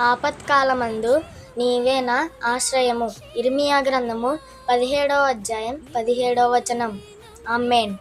ఆపత్కాలమందు నీవే నా ఆశ్రయము. ఇర్మియా గ్రంథము పదిహేడవ అధ్యాయం పదిహేడవ వచనం. అమ్మేన్